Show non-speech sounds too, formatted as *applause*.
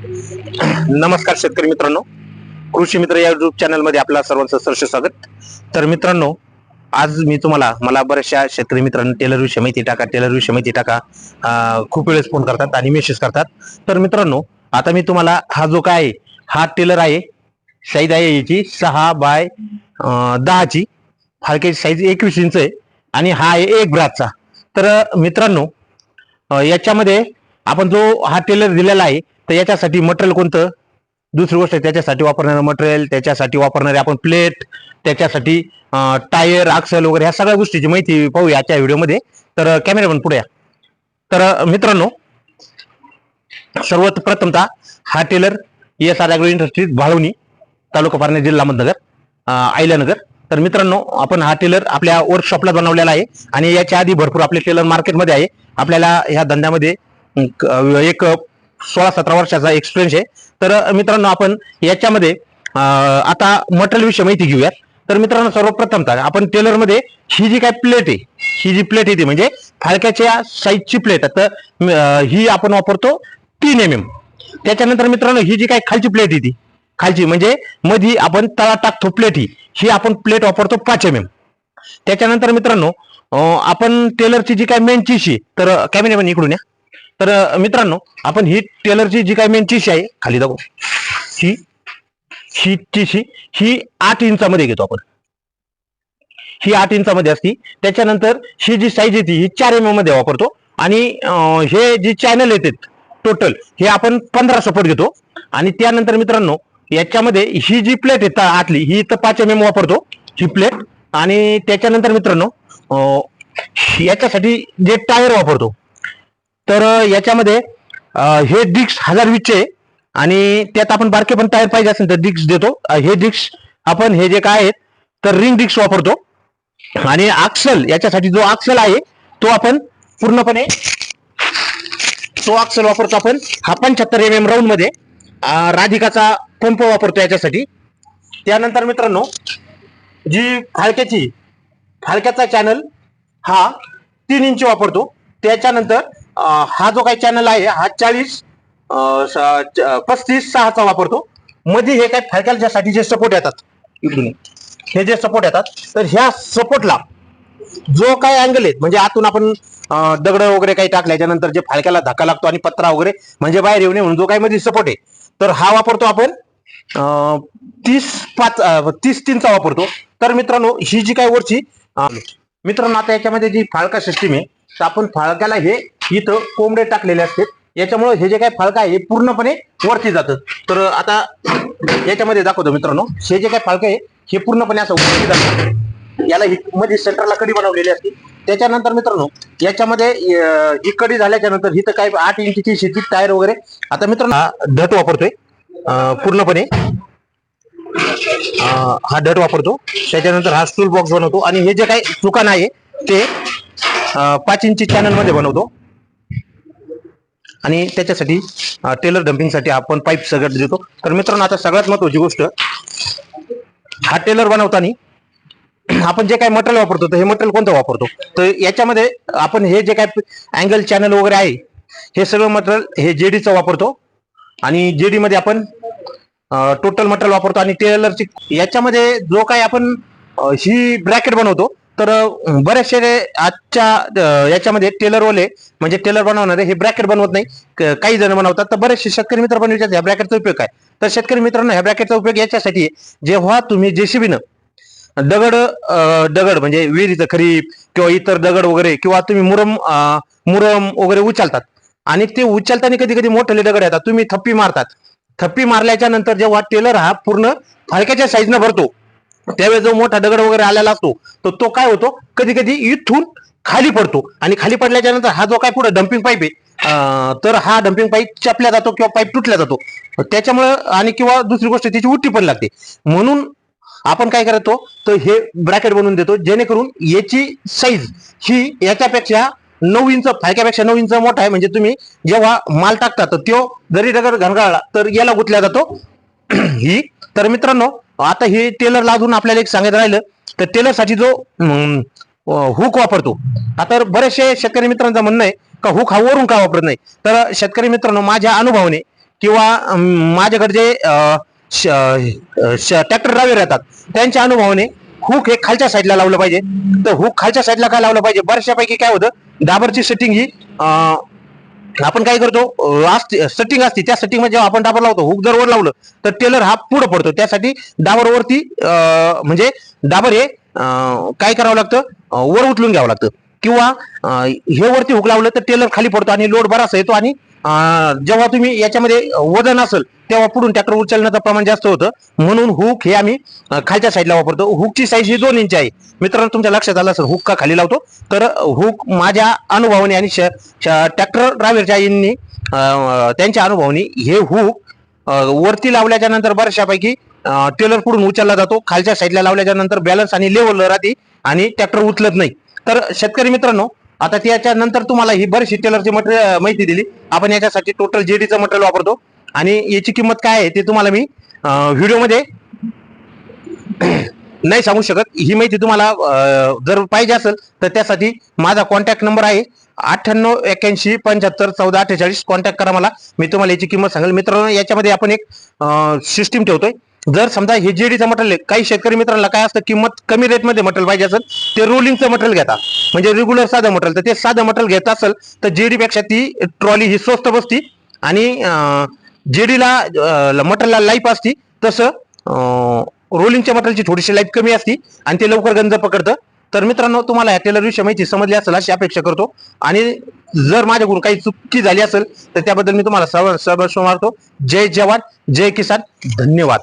नमस्कार शेतकरी मित्रांनो. कृषी मित्र या युट्यूब चॅनलमध्ये आपला सर्वांचं सरसे स्वागत. तर मित्रांनो आज मी तुम्हाला मला बऱ्याचशा शेतकरी मित्रांनो टेलर विषयी माहिती टाका टेलर विषयी माहिती टाका. खूप वेळेस फोन करतात आणि मेसेज करतात. तर मित्रांनो आता मी तुम्हाला हा जो काय आहे, हा टेलर आहे साईज आहे याची सहा बाय दहाची. फारके साईज एकवीस इंच आहे आणि हा आहे एक ब्राथचा तर मित्रांनो याच्यामध्ये आपण जो हा टेलर दिलेला आहे तर याच्यासाठी मटेरियल कोणतं? दुसरी गोष्ट त्याच्यासाठी वापरणारं मटेरियल त्याच्यासाठी वापरणारे आपण प्लेट त्याच्यासाठी टायर अक्सल वगैरे ह्या सगळ्या गोष्टीची माहिती पाहूया आजच्या व्हिडिओमध्ये. तर कॅमेरामन पुढे या. तर मित्रांनो सर्वात प्रथमतः हा trailer S R agro industries Bhalwani तालुका पारणे जिल्हा अहमदनगर आयल्यानगर तर मित्रांनो आपण हा टेलर आपल्या वर्कशॉपला बनवलेला आहे आणि याच्या आधी भरपूर आपले टेलर मार्केटमध्ये आहे. आपल्याला ह्या धंद्यामध्ये एक सोळा सतरा वर्षाचा एक्सपिरियन्स आहे. तर मित्रांनो आपण याच्यामध्ये आता मटेरियल विषयी माहिती घेऊयात. तर मित्रांनो सर्वप्रथमतः आपण टेलरमध्ये ही जी काय प्लेट आहे ही जी प्लेट येते म्हणजे फाळक्याच्या साईजची प्लेट तर ही आपण वापरतो तीन एम एम त्याच्यानंतर मित्रांनो ही जी काय खालची प्लेट येते खालची म्हणजे मधी आपण तळा टाकतो प्लेट ही ही आपण प्लेट वापरतो पाच एम एम त्याच्यानंतर मित्रांनो आपण टेलरची जी काय मेन चिशी तर कॅमेरामॅन इकडून या. तर मित्रांनो आपण ही टेलरची जी काय मेन चिशी आहे खाली दाखव. ही ही चिशी ही आठ इंचामध्ये घेतो आपण. ही आठ इंचामध्ये असती. त्याच्यानंतर ही जी साईज येते ही चार एम एममध्ये वापरतो. आणि हे जी चॅनल येतात टोटल हे आपण पंधरा सपोर्ट घेतो. आणि त्यानंतर मित्रांनो याच्यामध्ये ही जी प्लेट आहे आतली ही तर पाच एम एम वापरतो. ही प्लेट आणि त्याच्यानंतर मित्रांनो याच्यासाठी जे टायर वापरतो तर याच्यामध्ये हे डिक्स हजार वीसचे आणि त्यात आपण बारके पण टायर पाहिजे असेल तर डिक्स देतो. हे डिक्स आपण हे जे काय आहेत तर रिंग डिक्स वापरतो. आणि आक्सल याच्यासाठी जो आक्सल आहे तो आपण पूर्णपणे तो आक्सल वापरतो आपण. हा पंच्याहत्तर एम एम राऊंडमध्ये राधिकाचा पंप वापरतो याच्यासाठी. त्यानंतर मित्रांनो जी फाळक्याची फाळक्याचा चॅनल हा तीन इंच वापरतो. त्याच्यानंतर हा जो काही चॅनल आहे हा चाळीस पस्तीस सहाचा वापरतो. मध्ये हे काही फाळक्यासाठी जे सपोर्ट येतात इकडून. हे जे सपोर्ट येतात तर ह्या सपोर्टला जो काय अँगल आहेत म्हणजे आतून आपण दगड वगैरे काही टाकल्याच्या नंतर जे फाळक्याला धक्का लागतो आणि पत्रा वगैरे म्हणजे बाहेर येऊ नये म्हणून जो काही मध्ये सपोर्ट आहे तर हा वापरतो आपण तीस पाच तीस तीनचा वापरतो. तर मित्रांनो ही जी काय वरची मित्रांनो आता याच्यामध्ये जी फाळका सिस्टीम आहे तर आपण फाळक्याला हे इथं कोंबडे टाकलेले असते याच्यामुळे हे जे काही फाळकं आहे हे पूर्णपणे वरती जातं. तर आता याच्यामध्ये दाखवतो मित्रांनो हे जे काही फाळकं आहे हे पूर्णपणे असं वरती जातं. याला ही मध्ये सेंटरला कडी बनवलेली असते. त्याच्यानंतर मित्रांनो याच्यामध्ये ही कडी झाल्याच्यानंतर हिथं काय आठ इंचची शेती टायर वगैरे. आता मित्रांनो हा धट वापरतोय. पूर्णपणे. हा ढट वापरतो. त्याच्यानंतर हा स्टूल बॉक्स बनवतो. आणि हे जे काही दुकान आहे ते पाच इंची चॅनलमध्ये बनवतो. आणि त्याच्यासाठी टेलर डम्पिंगसाठी आपण पाईप सगळ्यात देतो. तर मित्रांनो आता सगळ्यात महत्वाची गोष्ट हा टेलर बनवताना आपण जे काही मटेरियल वापरतो तर हे मटेरियल कोणतं वापरतो? तर याच्यामध्ये आपण हे जे काही अँगल चॅनल वगैरे आहे हे सगळं मटेरियल हे जेडीचं वापरतो. आणि जेडी मध्ये आपण टोटल मटेरियल वापरतो आणि टेलरची याच्यामध्ये जो काही आपण ही ब्रॅकेट बनवतो तर बरेचसे आजच्या याच्यामध्ये टेलरवाले म्हणजे टेलर बनवणारे हे ब्रॅकेट बनवत नाही. काही जण बनवतात. तर बरेचसे शेतकरी मित्र पण विचारतात ह्या ब्रॅकेटचा उपयोग काय? तर शेतकरी मित्रांनो ह्या ब्रॅकेटचा उपयोग याच्यासाठी जेव्हा तुम्ही जेसीबीनं दगड दगड म्हणजे विहिरीचं खरीप किंवा इतर दगड वगैरे किंवा तुम्ही मुरम मुरम वगैरे उचलतात आणि ते उचलताना कधी कधी मोठे दगड येतात. तुम्ही थप्पी मारतात. थप्पी मारल्याच्या नंतर जेव्हा टेलर हा पूर्ण हलक्याच्या साईजनं भरतो त्यावेळेस जो मोठा दगड वगैरे आलेला असतो तर तो काय होतो? कधी कधी इथून खाली पडतो. आणि खाली पडल्याच्या नंतर हा जो काय पुढे डम्पिंग पाईप आहे तर हा डम्पिंग पाईप चपल्या जातो किंवा पाईप तुटल्या जातो. त्याच्यामुळं आणि किंवा दुसरी गोष्ट त्याची उट्टी पण लागते. म्हणून आपण काय करतो तर हे ब्रॅकेट बनवून देतो जेणेकरून याची साईज ही याच्यापेक्षा नऊ इंच फायक्यापेक्षा नऊ इंच मोठा आहे. म्हणजे तुम्ही जेव्हा माल टाकता तर तो जरी दगड घनगाळला तर याला गुतल्या जातो. *clears throat* ही तर मित्रांनो आता हे टेलर लादून आपल्याला एक सांगायचं राहिलं तर टेलरसाठी जो हुक वापरतो आता बरेचसे शेतकरी मित्रांचं म्हणणं आहे का हुक हा वरून का वापरत नाही? तर शेतकरी मित्रांनो माझ्या अनुभवाने किंवा माझ्याकडे जे ट्रॅक्टर ड्रायव्हर राहतात त्यांच्या अनुभवाने हुक हे खालच्या साईडला लावलं पाहिजे. तर हुक खालच्या साईडला काय लावलं पाहिजे? बऱ्याचशापैकी काय होतं डाबरची सेटिंग ही आपण काय करतो अं, असते सेटिंग असते त्या सेटिंगमध्ये जेव्हा आपण डाबर लावतो हुक जर वर लावलं तर टेलर हा पुढे पडतो. त्यासाठी डाबर वरती म्हणजे डाबर हे काय करावं लागतं? वर उचलून घ्यावं लागतं. किंवा हे वरती हुक लावलं तर टेलर खाली पडतो आणि लोड बराच येतो आणि जेव्हा तुम्ही याच्यामध्ये वजन असेल तेव्हा पुढून ट्रॅक्टर उचलण्याचं प्रमाण जास्त होतं. म्हणून हुक हे आम्ही खालच्या साईडला वापरतो. हुकची साईज ही दोन इंच आहे. मित्रांनो तुमच्या लक्षात आलं असेल हुक का खाली लावतो? तर हुक माझ्या अनुभवाने आणि ट्रॅक्टर ड्रायव्हरच्या यांनी त्यांच्या अनुभवाने हे हुक वरती लावल्याच्या नंतर बऱ्याचशापैकी टेलर पुढून उचलला जातो. खालच्या साईडला लावल्याच्या नंतर बॅलन्स आणि लेवल राहते आणि ट्रॅक्टर उचलत नाही. तर शेतकरी मित्रांनो आता त्याच्यानंतर तुम्हाला ही बरीचशी टेलरची मटेरियल माहिती दिली. आपण याच्यासाठी टोटल जेडीचं मटेरियल वापरतो. आणि याची किंमत काय आहे ते तुम्हाला मी व्हिडिओमध्ये *clears throat* नाही सांगू शकत. ही माहिती तुम्हाला जर पाहिजे असेल तर त्यासाठी माझा कॉन्टॅक्ट नंबर आहे अठ्ठ्याण्णव एक्याऐंशी पंच्याहत्तर चौदा अठ्ठेचाळीस. कॉन्टॅक्ट करा मला. मी तुम्हाला याची किंमत सांगेल. मित्रांनो याच्यामध्ये आपण एक सिस्टीम ठेवतोय. जर समजा हे जेडीचं मटेरियल काही शेतकरी मित्रांना काय असतं किंमत कमी रेटमध्ये मटेरियल पाहिजे असेल ते रोलिंगचं मटेरियल घेतात म्हणजे रेग्युलर साधं मटेरियल तर ते साधं मटेरियल घेत असेल तर जेडीपेक्षा ती ट्रॉली ही स्वस्त बसती. आणि जेडीला मटेरियलला लाईफ असती तसं रोलिंगच्या मटेरियलची थोडीशी लाईफ कमी असती आणि ते लवकर गंज पकडतं. तर मित्रांनो तुम्हाला या टेलर विषयी माहिती समजली असेल अशी अपेक्षा करतो. आणि जर माझ्याकडून काही चुकी झाली असेल तर त्याबद्दल मी तुम्हाला सर्व सर्व मारतो. जय जवान जय किसान. धन्यवाद.